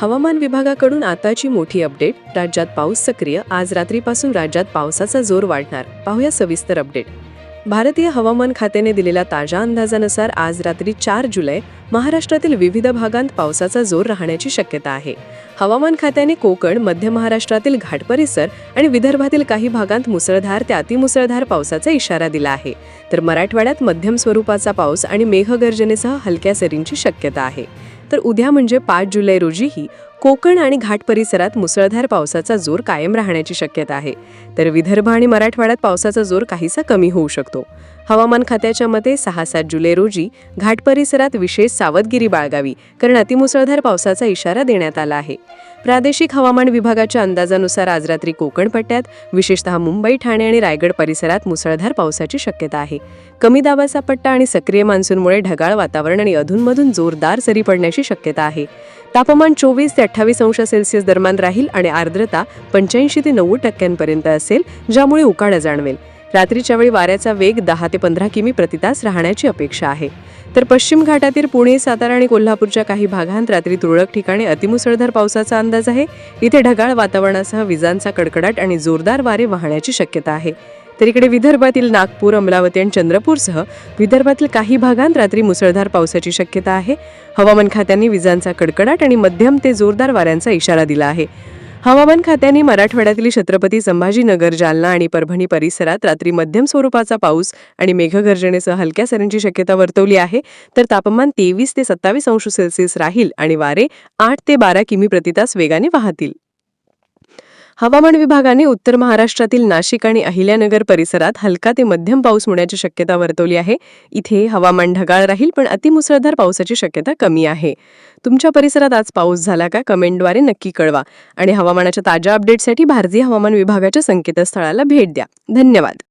हवामान विभागाकडून आताची मोठी अपडेट. राज्यात पाऊस सक्रिय. आज रात्रीपासून राज्यात पावसाचा जोर वाढणार. पाहूया सविस्तर अपडेट. भारतीय हवामान खात्याने दिलेल्या ताज्या अंदाजानुसार आज रात्री चार जुलै महाराष्ट्रातील विविध भागांत पावसाचा जोर राहण्याची शक्यता आहे. हवामान खात्याने कोकण मध्य महाराष्ट्रातील घाट परिसर आणि विदर्भातील काही भागांत मुसळधार ते अतिमुसळधार पावसाचा इशारा दिला आहे. तर मराठवाड्यात मध्यम स्वरूपाचा पाऊस आणि मेघगर्जनेसह हलक्या सरींची शक्यता आहे. तर उद्या म्हणजे पाच जुलै रोजीही कोकण आणि घाट परिसरात मुसळधार पावसाचा जोर कायम राहण्याची शक्यता आहे. तर विदर्भ आणि मराठवाड्यात पावसाचा जोर काहीसा कमी होऊ शकतो. हवामान खात्याच्या मते सहा सात जुलै रोजी घाट परिसरात विशेष सावधगिरी बाळगावी कारण अतिमुसळधार पावसाचा इशारा देण्यात आला आहे. प्रादेशिक हवामान विभागाच्या अंदाजानुसार आज रात्री कोकण पट्ट्यात विशेषतः मुंबई ठाणे आणि रायगड परिसरात मुसळधार पावसाची शक्यता आहे. कमी दाबाचा पट्टा आणि सक्रिय मान्सूनमुळे ढगाळ वातावरण आणि अधूनमधून जोरदार सरी पडण्याची शक्यता आहे. तापमान चोवीस ते अठ्ठावीस अंश सेल्सिअस दरम्यान राहील आणि आर्द्रता पंच्याऐंशी ते नव्वद टक्क्यांपर्यंत असेल ज्यामुळे उकाडा जाणवेल. रात्रीच्या वेळी वाऱ्याचा वेग दहा ते पंधरा किमी प्रतितास राहण्याची अपेक्षा आहे. तर पश्चिम घाटातील पुणे सातारा आणि कोल्हापूरच्या काही भागांत रात्री तुरळक ठिकाणी अतिमुसळधार पावसाचा अंदाज आहे. इथे ढगाळ वातावरणासह विजांचा कडकडाट आणि जोरदार वारे वाहण्याची शक्यता आहे. तर इकडे विदर्भातील नागपूर अमरावती आणि चंद्रपूरसह विदर्भातील काही भागांत रात्री मुसळधार पावसाची शक्यता आहे. हवामान खात्याने विजांचा कडकडाट आणि मध्यम ते जोरदार वाऱ्यांचा इशारा दिला आहे. हवामान खात्याने मराठवाड्यातील छत्रपती संभाजीनगर जालना आणि परभणी परिसरात रात्री मध्यम स्वरूपाचा पाऊस आणि मेघगर्जनेसह हलक्या सरींची शक्यता वर्तवली आहे. तर तापमान तेवीस ते सत्तावीस अंश सेल्सिअस राहील आणि वारे आठ ते बारा किमी प्रतितास वेगाने वाहतील. हवामान विभागाने उत्तर महाराष्ट्रातील नाशिक आणि अहिल्यानगर परिसरात हलका ते मध्यम पाऊस होण्याची शक्यता वर्तवली आहे. इथे हवामान ढगाळ राहील पण अतिमुसळधार पावसाची शक्यता कमी आहे. तुमच्या परिसरात आज पाऊस झाला का? कमेंटद्वारे नक्की कळवा. आणि हवामानाच्या ताज्या अपडेटसाठी भारतीय हवामान विभागाच्या संकेतस्थळाला भेट द्या. धन्यवाद.